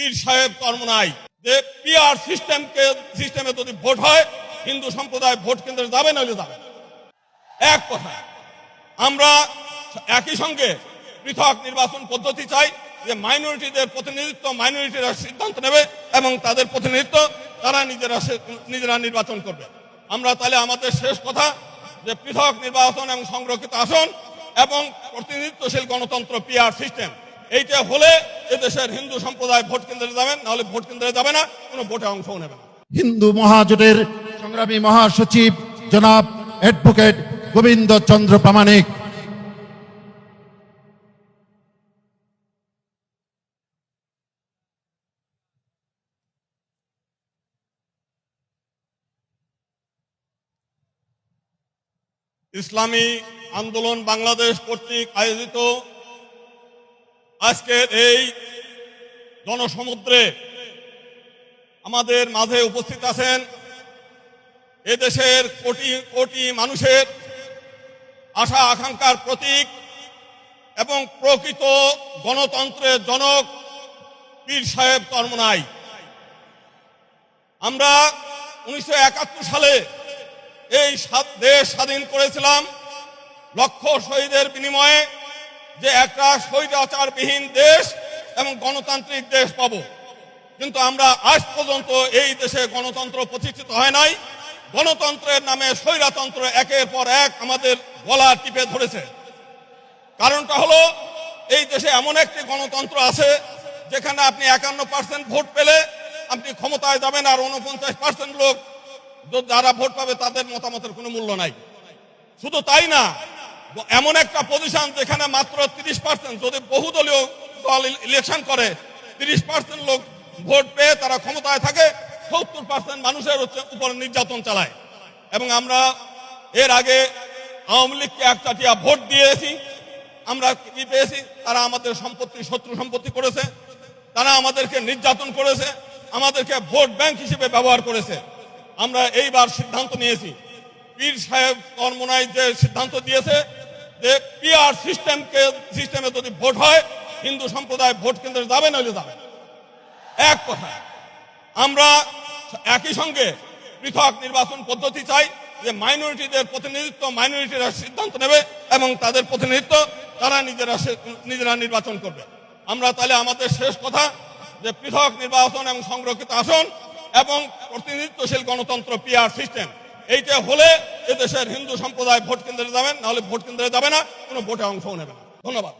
পীর সাহেব কর্ম নাই যে পিআর সিস্টেমকে সিস্টেমে যদি ভোট হয়, হিন্দু সম্প্রদায় ভোট কেন্দ্রে যাবে নইলে যাবে। এক কথা, আমরা একই সঙ্গে পৃথক নির্বাচন পদ্ধতি চাই যে মাইনরিটিদের প্রতিনিধিত্ব, মাইনরিটিরা সিদ্ধান্ত নেবে এবং তাদের প্রতিনিধিত্ব তারা নিজেরা নিজেরা নির্বাচন করবে আমরা তাহলে আমাদের শেষ কথা যে পৃথক নির্বাচন এবং সংরক্ষিত আসন এবং প্রতিনিধিত্বশীল গণতন্ত্র পিআর সিস্টেম এইটা হলে এদেশের হিন্দু সম্প্রদায় ভোট কেন্দ্রে যাবেন নাহলে ভোট কেন্দ্রে যাবে না কোনো ভোটে অংশও নেবে না। হিন্দু মহাজোটের সংগ্রামী মহাসচিব জনাব অ্যাডভোকেট গোবিন্দ চন্দ্র প্রামাণিক। ইসলামী আন্দোলন বাংলাদেশ কর্তৃক আয়োজিত আজকের এই জনসমুদ্রে আমাদের মাঝে উপস্থিত আছেন এদেশের কোটি কোটি মানুষের আশা আকাঙ্ক্ষার প্রতীক এবং প্রকৃত গণতন্ত্রের জনক পীর সাহেব চরমনাই আমরা উনিশশো একাত্তর সালে এই দেশ স্বাধীন করেছিলাম লক্ষ শহীদের বিনিময়ে যে একটা স্বৈরাচারবিহীন দেশ এবং গণতান্ত্রিক দেশ পাব। কিন্তু আমরা আজ পর্যন্ত এই দেশে গণতন্ত্র প্রতিষ্ঠিত হয় নাই। গণতন্ত্রের নামে স্বৈরাতন্ত্র একের পর এক আমাদের গলা টিপে ধরেছে। কারণটা হলো, এই দেশে এমন একটি গণতন্ত্র আছে যেখানে আপনি একান্ন পার্সেন্ট ভোট পেলে আপনি ক্ষমতায় যাবেন আর উনপঞ্চাশ পার্সেন্ট লোক যারা ভোট পাবে তাদের মতামতের কোনো মূল্য নাই। শুধু তাই না এমন একটা পজিশন যেখানে মাত্র তিরিশ পার্সেন্ট যদি বহুদলীয় দল ইলেকশন করে তিরিশ পার্সেন্ট লোক ভোট পেয়ে তারা ক্ষমতায় থাকে, সত্তর পার্সেন্ট মানুষের হচ্ছে উপরে নির্যাতন চালায়। এবং আমরা এর আগে আওয়ামী লীগকে একচাটিয়া ভোট দিয়েছি, আমরা কি পেয়েছি? তারা আমাদের সম্পত্তি, শত্রু সম্পত্তি করেছে, তারা আমাদেরকে নির্যাতন করেছে, আমাদেরকে ভোট ব্যাংক হিসেবে ব্যবহার করেছে। আমরা এইবার সিদ্ধান্ত নিয়েছি। পীর সাহেব কর্মনায় যে সিদ্ধান্ত দিয়েছে যে পিআর সিস্টেমকে সিস্টেমে যদি ভোট হয়, হিন্দু সম্প্রদায় ভোট কেন্দ্রে যাবে নইলে যাবে। এক কথা, আমরা একই সঙ্গে পৃথক নির্বাচন পদ্ধতি চাই যে মাইনরিটিদের প্রতিনিধিত্ব, মাইনরিটিরা সিদ্ধান্ত নেবে এবং তাদের প্রতিনিধিত্ব তারা নিজেরা নিজেরা নির্বাচন করবে আমরা তাহলে আমাদের শেষ কথা যে পৃথক নির্বাচন এবং সংরক্ষিত আসন এবং প্রতিনিধিত্বশীল গণতন্ত্র পিআর সিস্টেম এইটা হলে এদেশের হিন্দু সম্প্রদায় ভোট কেন্দ্রে যাবেন, নাহলে ভোট কেন্দ্রে যাবে না, কোনো ভোটে অংশও নেবে না। ধন্যবাদ।